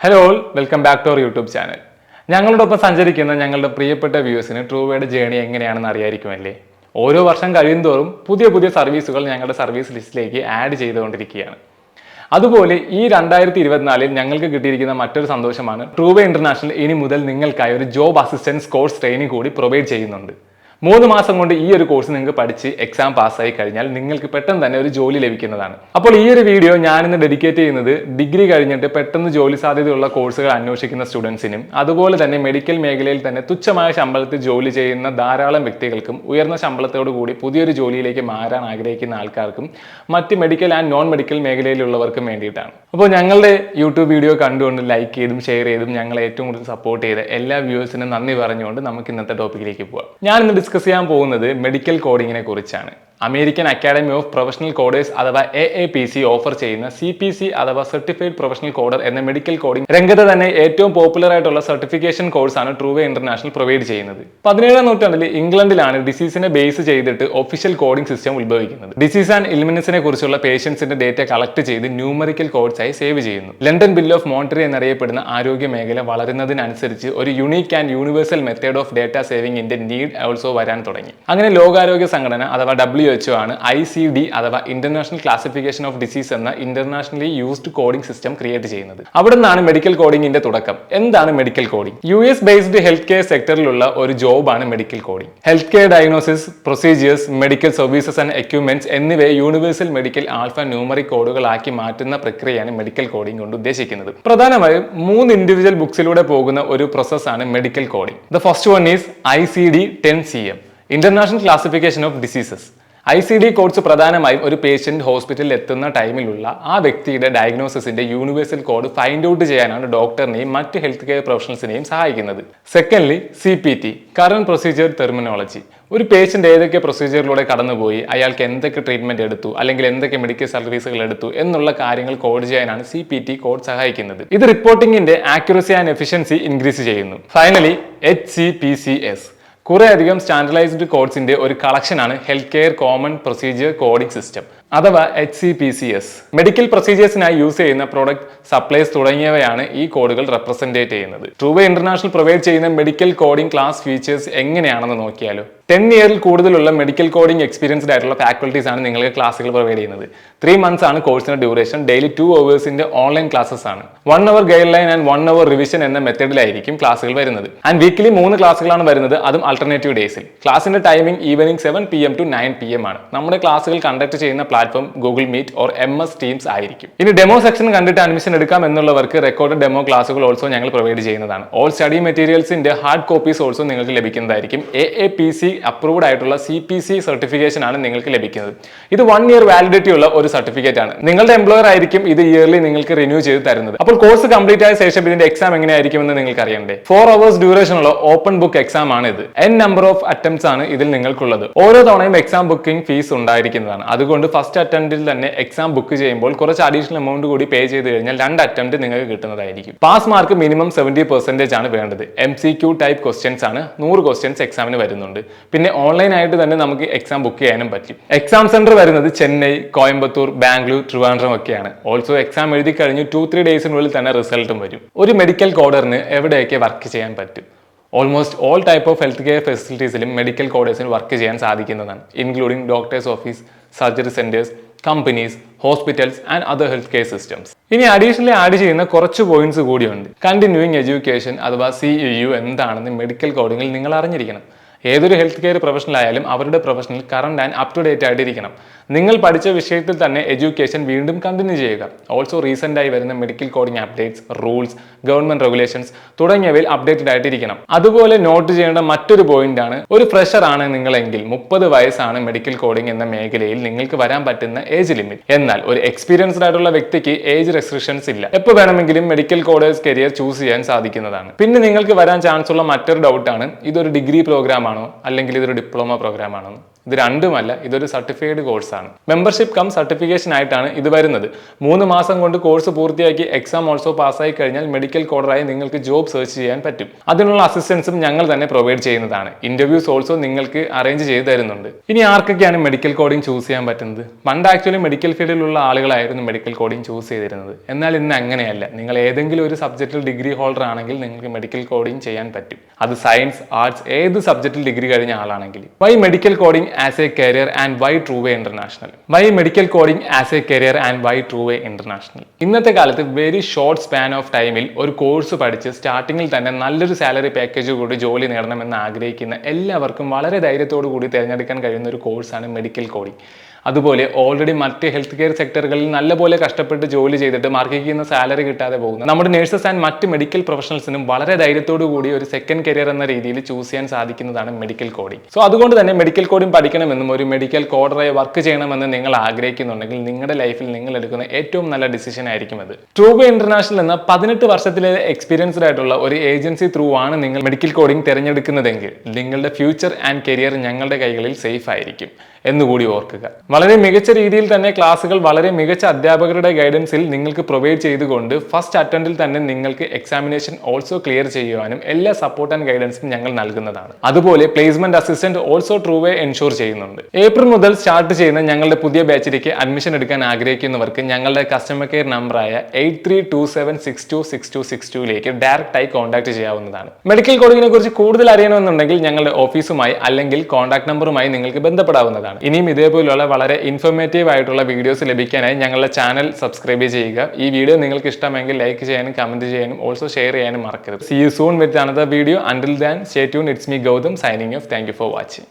Hello all welcome back to our YouTube channel ഞങ്ങളോടൊപ്പം സഞ്ചരിക്കുന്ന ഞങ്ങളുടെ പ്രിയപ്പെട്ട വ്യൂസിന് ട്രൂവേയുടെ ജേണി എങ്ങനെയാണെന്ന് അറിയായിരിക്കുമല്ലേ ഓരോ വർഷം കഴിയുന്തോറും പുതിയ പുതിയ സർവീസുകൾ ഞങ്ങളുടെ സർവീസ് ലിസ്റ്റിലേക്ക് ആഡ് ചെയ്തുകൊണ്ടിരിക്കുകയാണ്. അതുപോലെ ഈ രണ്ടായിരത്തി ഇരുപത്തിനാലിൽ ഞങ്ങൾക്ക് കിട്ടിയിരിക്കുന്ന മറ്റൊരു സന്തോഷമാണ് ട്രൂവേ ഇന്റർനാഷണൽ ഇനി മുതൽ നിങ്ങൾക്കായി ഒരു ജോബ് അസിസ്റ്റൻസ് കോഴ്സ് ട്രെയിനിങ് കൂടി പ്രൊവൈഡ് ചെയ്യുന്നുണ്ട്. മൂന്ന് മാസം കൊണ്ട് ഈ ഒരു കോഴ്സ് നിങ്ങൾക്ക് പഠിച്ച് എക്സാം പാസ്സായി കഴിഞ്ഞാൽ നിങ്ങൾക്ക് പെട്ടെന്ന് തന്നെ ഒരു ജോലി ലഭിക്കുന്നതാണ്. അപ്പോൾ ഈ ഒരു വീഡിയോ ഞാനിന്ന് ഡെഡിക്കേറ്റ് ചെയ്യുന്നത് ഡിഗ്രി കഴിഞ്ഞിട്ട് പെട്ടെന്ന് ജോലി സാധ്യതയുള്ള കോഴ്സുകൾ അന്വേഷിക്കുന്ന സ്റ്റുഡൻസിനും അതുപോലെ തന്നെ മെഡിക്കൽ മേഖലയിൽ തന്നെ തുച്ഛമായ ശമ്പളത്തിൽ ജോലി ചെയ്യുന്ന ധാരാളം വ്യക്തികൾക്കും ഉയർന്ന ശമ്പളത്തോടു കൂടി പുതിയൊരു ജോലിയിലേക്ക് മാറാൻ ആഗ്രഹിക്കുന്ന ആൾക്കാർക്കും മറ്റ് മെഡിക്കൽ ആൻഡ് നോൺ മെഡിക്കൽ മേഖലയിലുള്ളവർക്കും വേണ്ടിയിട്ടാണ്. അപ്പോൾ ഞങ്ങളുടെ യൂട്യൂബ് വീഡിയോ കണ്ടുകൊണ്ട് ലൈക്ക് ചെയ്തും ഷെയർ ചെയ്തും ഞങ്ങളെ ഏറ്റവും കൂടുതൽ സപ്പോർട്ട് ചെയ്ത എല്ലാ വ്യൂവേഴ്സിനും നന്ദി പറഞ്ഞുകൊണ്ട് നമുക്ക് ഇന്നത്തെ ടോപ്പിക്കിലേക്ക് പോവാം. ഞാൻ ഇന്ന് ഡിസ്കസ് ചെയ്യാൻ പോകുന്നത് മെഡിക്കൽ കോഡിങ്ങിനെ കുറിച്ചാണ്. American academy of professional coders അഥവാ A A P C offer ചെയ്യുന്ന സി പി സി അഥവാ സർട്ടിഫൈഡ് പ്രൊഫഷണൽ കോഡർ എന്ന മെഡിക്കൽ കോഡിംഗ് രംഗത്ത് തന്നെ ഏറ്റവും പോപ്പുലർ ആയിട്ടുള്ള സർട്ടിഫിക്കേഷൻ കോഴ്സാണ് ട്രൂവേ ഇന്റർനാഷണൽ പ്രൊവൈഡ് ചെയ്യുന്നത്. പതിനേഴാം നൂറ്റാണ്ടിൽ ഇംഗ്ലണ്ടിലാണ് ഡിസീസിനെ ബേസ് ചെയ്തിട്ട് ഒഫീഷ്യൽ കോഡിംഗ് സിസ്റ്റം ഉത്ഭവിക്കുന്നത്. ഡിസീസ് ആൻഡ് ഇൽമിനസിനെ കുറിച്ചുള്ള പേഷ്യൻസിന്റെ ഡേറ്റ കളക്ട് ചെയ്ത് ന്യൂമറിക്കൽ കോഡ്സ് ആയി സേവ് ചെയ്യുന്നു. ലണ്ടൻ ബിൽ ഓഫ് മോണിറ്ററി എന്നറിയപ്പെടുന്ന ആരോഗ്യ മേഖല വളരുന്നതിനനുസരിച്ച് ഒരു unique and universal method of data സേവിംഗിന്റെ need also വരാൻ തുടങ്ങി. അങ്ങനെ ലോകാരോഗ്യ സംഘടന അഥവാ ഡബ്ല്യു എച്ച് ആണ് ഐ സി ഡി അഥവാ ഇന്റർനാഷണൽ ക്ലാസിഫിക്കേഷൻ ഓഫ് ഡിസീസ് എന്ന internationally used coding system create ചെയ്യുന്നത്. അവിടെ നിന്നാണ് മെഡിക്കൽ കോഡിംഗിന്റെ തുടക്കം. എന്താണ് medical coding U S based health care സെക്ടറിലുള്ള ഒരു ജോബാണ് medical coding health care diagnosis procedures medical services and equipments എന്നിവയെ യൂണിവേഴ്സൽ മെഡിക്കൽ ആൽഫ ന്യൂമറിക് കോഡുകളാക്കി മാറ്റുന്ന പ്രക്രിയയാണ് മെഡിക്കൽ കോഡിംഗ് കൊണ്ട് ഉദ്ദേശിക്കുന്നത്. പ്രധാനമായും മൂന്ന് ഇൻഡിവിജ്വൽ ബുക്സിലൂടെ പോകുന്ന ഒരു പ്രോസസ്സാണ് medical coding the first one is I C D ten C M international classification of diseases I C D codes പ്രധാനമായും ഒരു പേഷ്യന്റ് ഹോസ്പിറ്റലിൽ എത്തുന്ന ടൈമിലുള്ള ആ വ്യക്തിയുടെ ഡയഗ്നോസിസിന്റെ യൂണിവേഴ്സൽ കോഡ് ഫൈൻഡ് ഔട്ട് ചെയ്യാനാണ് ഡോക്ടറിനെയും മറ്റ് ഹെൽത്ത് കെയർ പ്രൊഫഷണൽസിനെയും സഹായിക്കുന്നത്. Secondly C P T current procedure terminology ഒരു പേഷ്യന്റ് ഏതൊക്കെ പ്രൊസീജിയറിലൂടെ കടന്നുപോയി അയാൾക്ക് എന്തൊക്കെ ട്രീറ്റ്മെന്റ് എടുത്തു അല്ലെങ്കിൽ എന്തൊക്കെ മെഡിക്കൽ സർവീസുകൾ എടുത്തു എന്നുള്ള കാര്യങ്ങൾ കോഡ് ചെയ്യാനാണ് സി പി ടി കോഡ് സഹായിക്കുന്നത്. ഇത് റിപ്പോർട്ടിംഗിന്റെ ആക്യുറസി ആൻഡ് എഫിഷ്യൻസി ഇൻക്രീസ് ചെയ്യുന്നു. Finally H C P C S കുറെ അധികം സ്റ്റാൻഡർഡൈസ്ഡ് കോഡ്സിന്റെ ഒരു കളക്ഷനാണ് health care common procedure coding system അഥവാ H C P C S medical പ്രൊസീജിയേഴ്സിനായി use ചെയ്യുന്ന പ്രോഡക്റ്റ് സപ്ലൈസ് തുടങ്ങിയവയാണ് ഈ കോഡുകൾ റെപ്രസെന്റേറ്റ് ചെയ്യുന്നത്. ട്രൂവേ ഇന്റർനാഷണൽ പ്രൊവൈഡ് ചെയ്യുന്ന മെഡിക്കൽ കോഡിംഗ് ക്ലാസ് ഫീച്ചേഴ്സ് എങ്ങനെയാണെന്ന് നോക്കിയാലോ. ടെൻ ഇയറിൽ കൂടുതലുള്ള മെഡിക്കൽ കോഡിംഗ് എക്സ്പീരിയൻസ്ഡ് ആയിട്ടുള്ള ഫാക്കൽറ്റീസ് ആണ് നിങ്ങൾക്ക് ക്ലാസ്സുകൾ പ്രൊവൈഡ് ചെയ്യുന്നത്. ത്രീ മന്ത്സ് ആണ് കോഴ്സിന്റെ ഡ്യൂറേഷൻ ഡെയിലി ടു അവേഴ്സിന്റെ ഓൺലൈൻ ക്ലാസ്സസ് ആണ്. One hour guideline and one hour revision എന്ന മെത്തേഡിലായിരിക്കും ക്ലാസ്സുകൾ വരുന്നത്. ആൻഡ് വീക്കിലി മൂന്ന് ക്ലാസ്സുകളാണ് വരുന്നത്. അതും ആൾട്ടർനേറ്റീവ് ഡേയ്സിൽ ക്ലാസിന്റെ timing evening seven P M to nine P M ആണ്. നമ്മുടെ ക്ലാസ്സുകൾ കണ്ടക്ട് ചെയ്യുന്ന platform Google Meet or M S Teams ആയിരിക്കും. ഇനി ഡെമോ സെക്ഷൻ കണ്ടിട്ട് അഡ്മിഷൻ എടുക്കാം എന്നുള്ളവർക്ക് റെക്കോർഡ് ഡെമോ ക്ലാസുകൾ ഓൾസോ ഞങ്ങൾ പ്രൊവൈഡ് ചെയ്യുന്നതാണ്. ഓൾ സ്റ്റഡി മെറ്റീരിയൽസിന്റെ ഹാർഡ് കോപ്പീസ് ഓൾസോ നിങ്ങൾക്ക് ലഭിക്കുന്നതായിരിക്കും. A A P C approved ആയിട്ടുള്ള സി പി സി സർട്ടിഫിക്കേഷൻ ആണ് നിങ്ങൾക്ക് ലഭിക്കുന്നത്. ഇത് വൺ ഇയർ വാലിഡിറ്റി ഉള്ള ഒരു സർട്ടിഫിക്കറ്റ് ആണ്. നിങ്ങളുടെ എംപ്ലോയർ ആയിരിക്കും ഇത് ഇയർലി നിങ്ങൾക്ക് റിന്യൂ ചെയ്ത് തരുന്നത്. അപ്പോൾ കോഴ്സ് കംപ്ലീറ്റ് ആയ ശേഷം ഇതിന്റെ എക്സാം എങ്ങനെയായിരിക്കും എന്ന് നിങ്ങൾക്ക് അറിയണ്ടേ? ഫോർ അവേഴ്സ് ഡ്യൂറേഷൻ ഉള്ള ഓപ്പൺ ബുക്ക് എക്സാം ആണ് ഇത്. എൻ നമ്പർ ഓഫ് അറ്റംപ്റ്റ്സ് ആണ് ഇതിൽ നിങ്ങൾക്കുള്ളത്. ഓരോ തവണയും എക്സാം ബുക്കിംഗ് ഫീസ് ഉണ്ടായിരിക്കുന്നതാണ്. അതുകൊണ്ട് ഫസ്റ്റ് അറ്റംപ്റ്റിൽ തന്നെ എക്സാം ബുക്ക് ചെയ്യുമ്പോൾ കുറച്ച് അഡീഷണൽ എമൗണ്ട് കൂടി പേ ചെയ്ത് കഴിഞ്ഞാൽ രണ്ട് അറ്റംപ്റ്റ് നിങ്ങൾക്ക് കിട്ടുന്നതായിരിക്കും. Pass mark minimum seventy percentage ആണ് വേണ്ടത്. M C Q type questions ആണ് നൂറ് ക്വസ്റ്റ്യൻസ് എക്സാമിന് വരുന്നുണ്ട്. പിന്നെ ഓൺലൈൻ ആയിട്ട് തന്നെ നമുക്ക് എക്സാം ബുക്ക് ചെയ്യാനും പറ്റും. എക്സാം സെന്റർ വരുന്നത് ചെന്നൈ കോയമ്പത്തൂർ ബാംഗ്ലൂർ ട്രിവാൻഡ്രം ഒക്കെയാണ്. ഓൾസോ എക്സാം എഴുതി കഴിഞ്ഞ് ടു ത്രീ ഡേയ്സിനുള്ളിൽ തന്നെ റിസൾട്ടും വരും. ഒരു മെഡിക്കൽ കോഡറിന് എവിടെയൊക്കെ വർക്ക് ചെയ്യാൻ പറ്റും? Almost all type of health care ഫെസിലിറ്റീസിലും medical കോഡേഴ്സിന് വർക്ക് ചെയ്യാൻ സാധിക്കുന്നതാണ്. Including doctors office surgery centres companies hospitals and other health care systems ഇനി അഡീഷണലി ആഡ് ചെയ്യുന്ന കുറച്ച് പോയിന്റ്സ് കൂടിയുണ്ട്. കണ്ടിന്യൂയിങ് എഡ്യൂക്കേഷൻ അഥവാ സി യു എന്താണെന്ന് മെഡിക്കൽ കോഡിങ്ങിൽ നിങ്ങൾ അറിഞ്ഞിരിക്കണം. ഏതൊരു ഹെൽത്ത് കെയർ പ്രൊഫഷണൽ ആയാലും അവരുടെ professional current and up to date ആയിട്ടിരിക്കണം. നിങ്ങൾ പഠിച്ച വിഷയത്തിൽ തന്നെ എഡ്യൂക്കേഷൻ വീണ്ടും കണ്ടിന്യൂ ചെയ്യുക. ഓൾസോ റീസെന്റ് ആയി വരുന്ന medical coding updates rules government regulations തുടങ്ങിയവയിൽ അപ്ഡേറ്റഡ് ആയിട്ടിരിക്കണം. അതുപോലെ നോട്ട് ചെയ്യേണ്ട മറ്റൊരു പോയിന്റ് ആണ് ഒരു ഫ്രഷർ ആണ് നിങ്ങളെങ്കിൽ മുപ്പത് വയസ്സാണ് മെഡിക്കൽ കോഡിംഗ് എന്ന മേഖലയിൽ നിങ്ങൾക്ക് വരാൻ പറ്റുന്ന ഏജ് ലിമിറ്റ് എന്നാൽ ഒരു എക്സ്പീരിയൻസ്ഡ് ആയിട്ടുള്ള വ്യക്തിക്ക് ഏജ് റെസ്ട്രിക്ഷൻസ് ഇല്ല. എപ്പോൾ വേണമെങ്കിലും മെഡിക്കൽ കോഡേഴ്സ് കരിയർ ചൂസ് ചെയ്യാൻ സാധിക്കുന്നതാണ്. പിന്നെ നിങ്ങൾക്ക് വരാൻ ചാൻസ് ഉള്ള മറ്റൊരു ഡൗട്ടാണ് ഇതൊരു ഡിഗ്രി പ്രോഗ്രാം ആണോ അല്ലെങ്കിൽ ഇതൊരു ഡിപ്ലോമ പ്രോഗ്രാം ആണോ? ഇത് രണ്ടുമല്ല ഇതൊരു സർട്ടിഫൈഡ് കോഴ്സാണ് കോഴ്സാണ് മെമ്പർഷിപ്പ് കം സർട്ടിഫിക്കേഷൻ ആയിട്ടാണ് ഇത് വരുന്നത്. മൂന്ന് മാസം കൊണ്ട് കോഴ്സ് പൂർത്തിയാക്കി എക്സാം ഓൾസോ പാസ്സായി കഴിഞ്ഞാൽ മെഡിക്കൽ കോഡറായി നിങ്ങൾക്ക് ജോബ് സെർച്ച് ചെയ്യാൻ പറ്റും. അതിനുള്ള അസിസ്റ്റൻസും ഞങ്ങൾ തന്നെ പ്രൊവൈഡ് ചെയ്യുന്നതാണ്. ഇന്റർവ്യൂസ് ഓൾസോ നിങ്ങൾക്ക് അറേഞ്ച് ചെയ്ത് തരുന്നുണ്ട്. ഇനി ആർക്കൊക്കെയാണ് മെഡിക്കൽ കോഡിംഗ് ചൂസ് ചെയ്യാൻ പറ്റുന്നത്? പണ്ട് ആക്ച്വലി മെഡിക്കൽ ഫീൽഡിലുള്ള ആളുകളായിരുന്നു മെഡിക്കൽ കോഡിംഗ് ചൂസ് ചെയ്തിരുന്നത്. എന്നാൽ ഇന്ന് അങ്ങനെയല്ല. നിങ്ങൾ ഏതെങ്കിലും ഒരു സബ്ജക്റ്റിൽ ഡിഗ്രി ഹോൾഡർ ആണെങ്കിൽ നിങ്ങൾക്ക് മെഡിക്കൽ കോഡിംഗ് ചെയ്യാൻ പറ്റും. അത് സയൻസ് ആർട്സ് ഏത് സബ്ജക്റ്റിൽ ഡിഗ്രി കഴിഞ്ഞ ആളാണെങ്കിൽ why medical coding as a career and why Trueway international why medical coding as a career and why Trueway international ഇന്നത്തെ കാലത്ത് വെരി ഷോർട്ട് സ്പാൻ ഓഫ് ടൈമിൽ ഒരു കോഴ്സ് പഠിച്ച് സ്റ്റാർട്ടിങ്ങിൽ തന്നെ നല്ലൊരു സാലറി പാക്കേജ് കൂടി ജോലി നേടണമെന്ന് ആഗ്രഹിക്കുന്ന എല്ലാവർക്കും വളരെ ധൈര്യത്തോടു കൂടി തിരഞ്ഞെടുക്കാൻ കഴിയുന്ന ഒരു കോഴ്സാണ് മെഡിക്കൽ കോഡിംഗ് അതുപോലെ ഓൾറെഡി മറ്റ് ഹെൽത്ത് കെയർ സെക്ടറുകളിൽ നല്ലപോലെ കഷ്ടപ്പെട്ട് ജോലി ചെയ്തിട്ട് മാർക്കിക്കുന്ന സാലറി കിട്ടാതെ പോകുന്ന നമ്മുടെ നഴ്സസ് ആൻഡ് മറ്റ് മെഡിക്കൽ പ്രൊഫഷണൽസിനും വളരെ ധൈര്യത്തോടു കൂടി ഒരു സെക്കൻഡ് കരിയർ എന്ന രീതിയിൽ ചൂസ് ചെയ്യാൻ സാധിക്കുന്നതാണ് മെഡിക്കൽ കോഡിംഗ് സോ അതുകൊണ്ട് തന്നെ മെഡിക്കൽ കോഡിംഗ് പഠിക്കണമെന്നും ഒരു മെഡിക്കൽ കോഡറായി വർക്ക് ചെയ്യണമെന്ന് നിങ്ങൾ ആഗ്രഹിക്കുന്നുണ്ടെങ്കിൽ നിങ്ങളുടെ ലൈഫിൽ നിങ്ങൾ എടുക്കുന്ന ഏറ്റവും നല്ല ഡിസിഷൻ ആയിരിക്കും അത്. ട്രൂബ് ഇന്റർനാഷണൽ എന്ന പതിനെട്ട് വർഷത്തിലെ എക്സ്പീരിയൻസ്ഡ് ആയിട്ടുള്ള ഒരു ഏജൻസി ത്രൂ ആണ് നിങ്ങൾ മെഡിക്കൽ കോഡിംഗ് തിരഞ്ഞെടുക്കുന്നതെങ്കിൽ നിങ്ങളുടെ ഫ്യൂച്ചർ ആൻഡ് കരിയർ ഞങ്ങളുടെ കൈകളിൽ സേഫ് ആയിരിക്കും. എന്നുകൂടി ഓർക്കുക. വളരെ മികച്ച രീതിയിൽ തന്നെ ക്ലാസ്സുകൾ വളരെ മികച്ച അധ്യാപകരുടെ ഗൈഡൻസിൽ നിങ്ങൾക്ക് പ്രൊവൈഡ് ചെയ്തുകൊണ്ട് ഫസ്റ്റ് അറ്റംപ്റ്റിൽ തന്നെ നിങ്ങൾക്ക് എക്സാമിനേഷൻ ഓൾസോ ക്ലിയർ ചെയ്യുവാനും എല്ലാ സപ്പോർട്ട് ആൻഡ് ഗൈഡൻസും ഞങ്ങൾ നൽകുന്നതാണ്. അതുപോലെ പ്ലേസ്മെന്റ് അസിസ്റ്റന്റ് ഓൾസോ ട്രൂവേ എൻഷുർ ചെയ്യുന്നുണ്ട്. ഏപ്രിൽ മുതൽ സ്റ്റാർട്ട് ചെയ്യുന്ന ഞങ്ങളുടെ പുതിയ ബാച്ചിലേക്ക് അഡ്മിഷൻ എടുക്കാൻ ആഗ്രഹിക്കുന്നവർക്ക് ഞങ്ങളുടെ കസ്റ്റമർ കെയർ നമ്പറായ eight three two seven six two six two six ടുയിലേക്ക് ഡയറക്റ്റായി കോൺടാക്ട് ചെയ്യാവുന്നതാണ്. മെഡിക്കൽ കോഡിങ്ങിനെ കുറിച്ച് കൂടുതൽ അറിയണമെന്നുണ്ടെങ്കിൽ ഞങ്ങളുടെ ഓഫീസുമായി അല്ലെങ്കിൽ കോൺടാക്ട് നമ്പറുമായി നിങ്ങൾക്ക് ബന്ധപ്പെടാവുന്നതാണ്. ഇനിയും ഇതേപോലുള്ള വളരെ ഇൻഫോർമേറ്റീവ് ആയിട്ടുള്ള വീഡിയോസ് ലഭിക്കാനായി ഞങ്ങളുടെ ചാനൽ സബ്സ്ക്രൈബ് ചെയ്യുക. ഈ വീഡിയോ നിങ്ങൾക്ക് ഇഷ്ടമെങ്കിൽ ലൈക്ക് ചെയ്യാനും കമന്റ് ചെയ്യാനും ഓൾസോ ഷെയർ ചെയ്യാനും മറക്കരുത്. See you soon with another video until then stay tune it's me Gautham signing off thank for watching